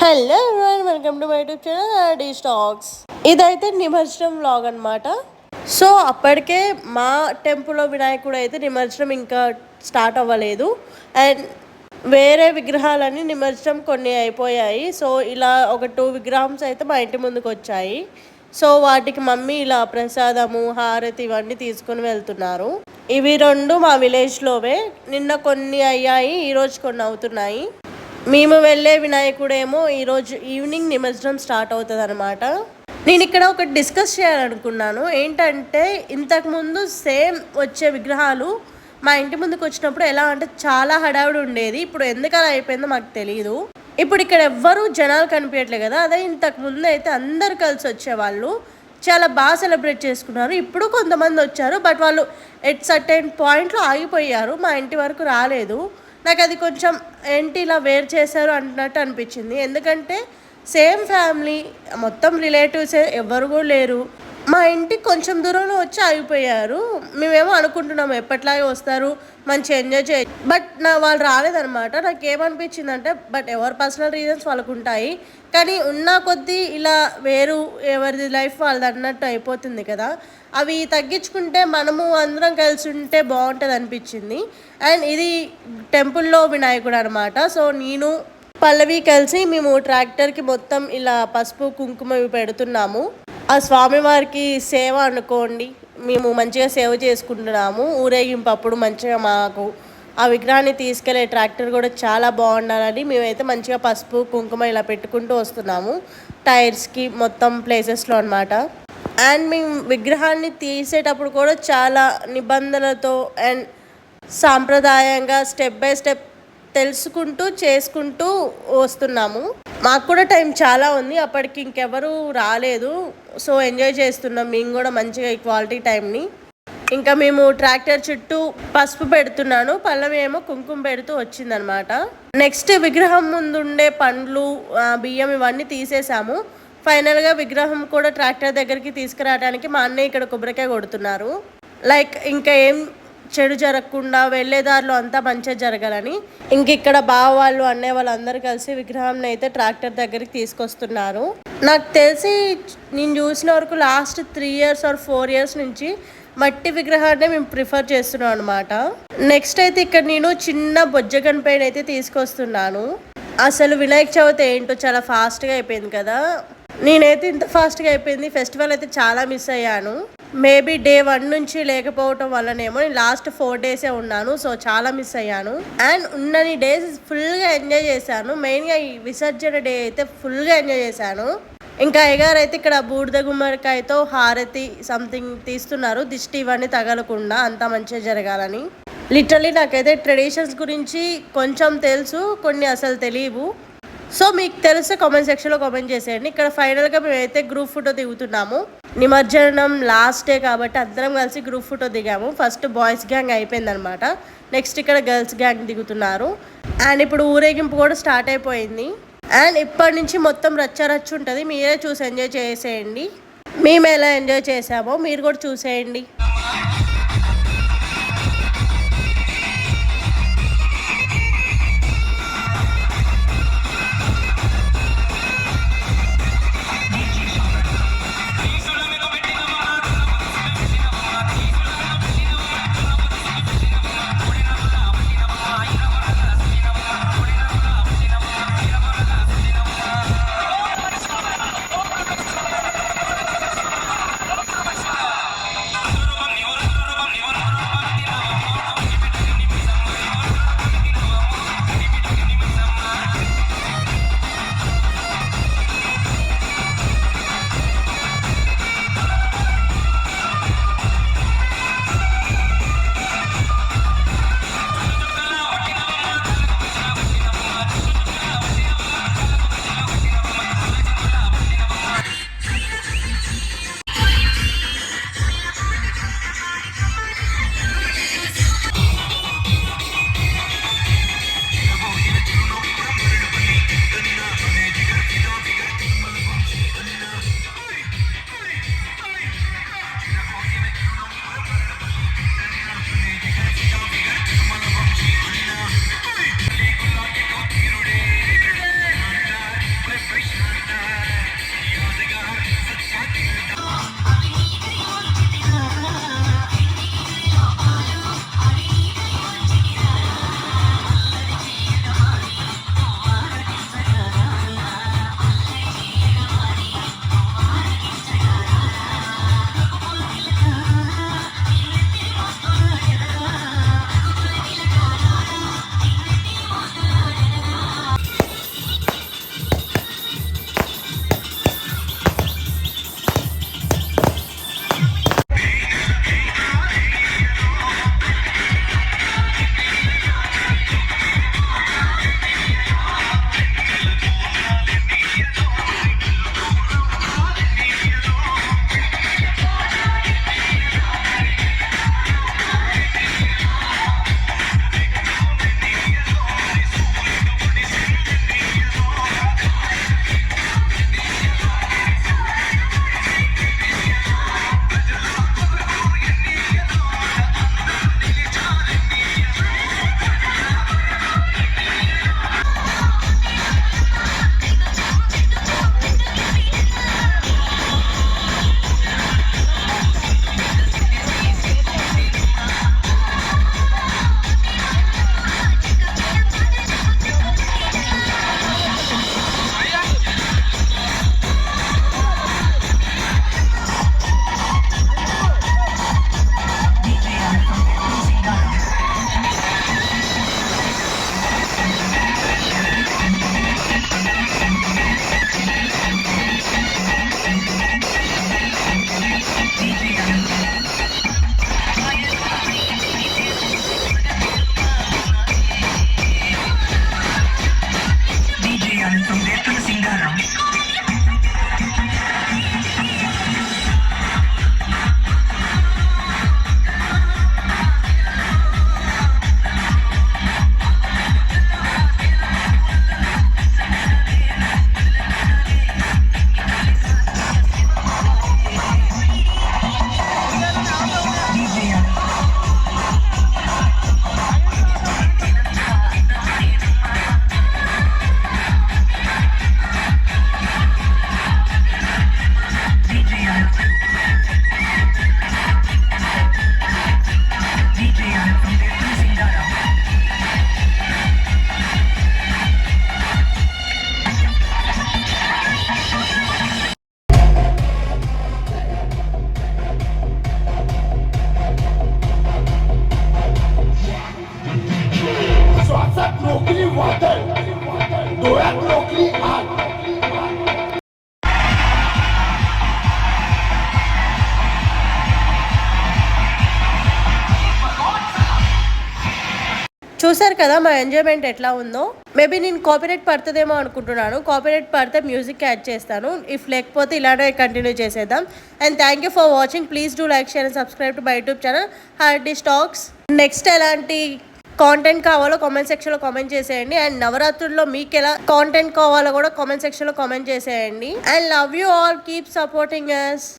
Hello everyone welcome to my YouTube channel D stocks ఇదైతే నిమజ్జనం vlog అనమాట so అప్పటికే మా టెంపుల్లో వినాయకుడు అయితే నిమజ్జనం ఇంకా స్టార్ట్ అవ్వలేదు. అండ్ వేరే విగ్రహాలన్నీ నిమజ్జనం కొన్ని అయిపోయాయి. సో ఇలా ఒక టూ విగ్రహంస్ అయితే మా ఇంటి ముందుకు వచ్చాయి. సో వాటికి మమ్మీ ఇలా ప్రసాదము హారతి ఇవన్నీ తీసుకుని వెళ్తున్నారు. ఇవి రెండు మా విలేజ్లోవే నిన్న కొన్ని అయ్యాయి ఈరోజు కొన్ని అవుతున్నాయి. మేము వెళ్ళే వినాయకుడేమో ఈరోజు ఈవినింగ్ నిమజ్జనం స్టార్ట్ అవుతుంది అనమాట నేను ఇక్కడ ఒకటి డిస్కస్ చేయాలనుకున్నాను. ఏంటంటే ఇంతకుముందు సేమ్ వచ్చే విగ్రహాలు మా ఇంటి ముందుకు వచ్చినప్పుడు ఎలా అంటే చాలా హడావిడి ఉండేది. ఇప్పుడు ఎందుకు అలా అయిపోయిందో మాకు తెలియదు ఇప్పుడు ఇక్కడ ఎవ్వరూ జనాలు కనిపించట్లేదు కదా. అదే ఇంతకు ముందు అయితే అందరు కలిసి వచ్చేవాళ్ళు. చాలా బాగా సెలబ్రేట్ చేసుకున్నారు. ఇప్పుడు కొంతమంది వచ్చారు బట్ వాళ్ళు ఎట్ సర్టెన్ పాయింట్లో ఆగిపోయారు. మా ఇంటి వరకు రాలేదు. నాకు అది కొంచెం ఏంటి ఇలా వేరు చేశారు అంటున్నట్టు అనిపించింది. ఎందుకంటే సేమ్ ఫ్యామిలీ మొత్తం రిలేటివ్స్ ఎవరు కూడా లేరు. మా ఇంటికి కొంచెం దూరంలో వచ్చి ఆగిపోయారు. మేమేమో అనుకుంటున్నాము ఎప్పట్లాగే వస్తారు మంచి ఎంజాయ్ చేయ బట్ నా వాళ్ళు రాలేదనమాట నాకు ఏమనిపించింది అంటే బట్ ఎవరి పర్సనల్ రీజన్స్ వాళ్ళకు ఉంటాయి కానీ ఉన్న కొద్దీ ఇలా వేరు ఎవరిది లైఫ్ వాళ్ళది అన్నట్టు అయిపోతుంది కదా. అవి తగ్గించుకుంటే మనము అందరం కలిసి ఉంటే బాగుంటుంది అనిపించింది అండ్ ఇది టెంపుల్లో వినాయకుడు అనమాట సో నేను పల్లవి కలిసి మేము ట్రాక్టర్కి మొత్తం ఇలా పసుపు కుంకుమ ఇవి పెడుతున్నాము. ఆ స్వామివారికి సేవ అనుకోండి మేము మంచిగా సేవ చేసుకుంటున్నాము ఊరేగింపు అప్పుడు మంచిగా మాకు ఆ విగ్రహాన్ని తీసుకెళ్ళే ట్రాక్టర్ కూడా చాలా బాగుండాలని మేమైతే మంచిగా పసుపు కుంకుమ ఇలా పెట్టుకుంటూ వస్తున్నాము టైర్స్కి మొత్తం ప్లేసెస్లో అనమాట అండ్ మేము విగ్రహాన్ని తీసేటప్పుడు కూడా చాలా నిబంధనలతో అండ్ సాంప్రదాయంగా స్టెప్ బై స్టెప్ తెలుసుకుంటూ చేసుకుంటూ వస్తున్నాము. మాకు కూడా టైం చాలా ఉంది అప్పటికి ఇంకెవరూ రాలేదు. సో ఎంజాయ్ చేస్తున్నాం. మేము కూడా మంచిగా ఈ క్వాలిటీ టైంని. ఇంకా మేము ట్రాక్టర్ చుట్టూ పసుపు పెడుతున్నాను. పల్లవి ఏమో కుంకుమ పెడుతూ వచ్చిందనమాట. నెక్స్ట్ విగ్రహం ముందు ఉండే పండ్లు బియ్యం ఇవన్నీ తీసేసాము. ఫైనల్గా విగ్రహం కూడా ట్రాక్టర్ దగ్గరికి తీసుకురావడానికి మా అన్నయ్య ఇక్కడ కొబ్బరికాయ కొడుతున్నారు. లైక్ ఇంకా ఏం చెడు జరగకుండా వెళ్ళే దారిలో అంతా మంచిగా జరగాలని. ఇంక ఇక్కడ బావ వాళ్ళు అన్నయ్య వాళ్ళందరూ కలిసి విగ్రహం అయితే ట్రాక్టర్ దగ్గరికి తీసుకొస్తున్నారు. నాకు తెలిసి నేను చూసిన వరకు last three years or four years నుంచి మట్టి విగ్రహాన్ని మేము ప్రిఫర్ చేస్తున్నాం అనమాట నెక్స్ట్ అయితే ఇక్కడ నేను చిన్న బొజ్జగన్ పైన అయితే తీసుకొస్తున్నాను. అసలు వినాయక చవితి ఏంటో చాలా ఫాస్ట్గా అయిపోయింది కదా. నేనైతే ఇంత ఫాస్ట్గా అయిపోయింది. ఫెస్టివల్ అయితే చాలా మిస్ అయ్యాను. మేబీ డే వన్ నుంచి లేకపోవటం వల్లనేమో నేను లాస్ట్ ఫోర్ డేసే ఉన్నాను సో చాలా మిస్ అయ్యాను. అండ్ ఉన్నని డేస్ ఫుల్గా ఎంజాయ్ చేశాను. మెయిన్గా ఈ విసర్జన డే అయితే ఫుల్గా ఎంజాయ్ చేశాను. ఇంకా అయ్యగారు అయితే ఇక్కడ బూడిద గుమ్మడికాయతో హారతి సంథింగ్ తీస్తున్నారు. దిష్టి ఇవన్నీ తగలకుండా అంతా మంచిగా జరగాలని. లిటరలీ నాకైతే ట్రెడిషన్స్ గురించి కొంచెం తెలుసు కొన్ని అసలు తెలియవు. సో మీకు తెలిస్తే కామెంట్ సెక్షన్లో కామెంట్ చేసేయండి. ఇక్కడ ఫైనల్గా మేమైతే గ్రూప్ ఫోటో దిగుతున్నాము. నిమజ్జనం లాస్ట్ డే కాబట్టి అందరం కలిసి గ్రూప్ ఫోటో దిగాము. ఫస్ట్ బాయ్స్ గ్యాంగ్ అయిపోయింది అనమాట నెక్స్ట్ ఇక్కడ గర్ల్స్ గ్యాంగ్ దిగుతున్నారు. అండ్ ఇప్పుడు ఊరేగింపు కూడా స్టార్ట్ అయిపోయింది. అండ్ ఇప్పటి నుంచి మొత్తం రచ్చ ఉంటుంది. మీరే చూసి ఎంజాయ్ చేసేయండి. మేము ఎలా ఎంజాయ్ చేసామో మీరు కూడా చూసేయండి. చూసారు కదా మా ఎంజాయ్మెంట్ ఎట్లా ఉందో? మేబీ నేను కాపీరేట్ పడుతుందేమో అనుకుంటున్నాను. కాపీరేట్ పడితే మ్యూజిక్ యాడ్ చేస్తాను. ఇఫ్ లేకపోతే ఇలానే కంటిన్యూ చేసేద్దాం. And thank you for watching. Please do like share and subscribe to my YouTube channel Hardy stocks. Next ఎలాంటి కాంటెంట్ కావాలో కామెంట్ సెక్షన్లో కామెంట్ చేసేయండి. అండ్ నవరాత్రుల్లో మీకు ఎలా కాంటెంట్ కావాలో కూడా కామెంట్ సెక్షన్లో కామెంట్ చేసేయండి. And love you all. Keep supporting us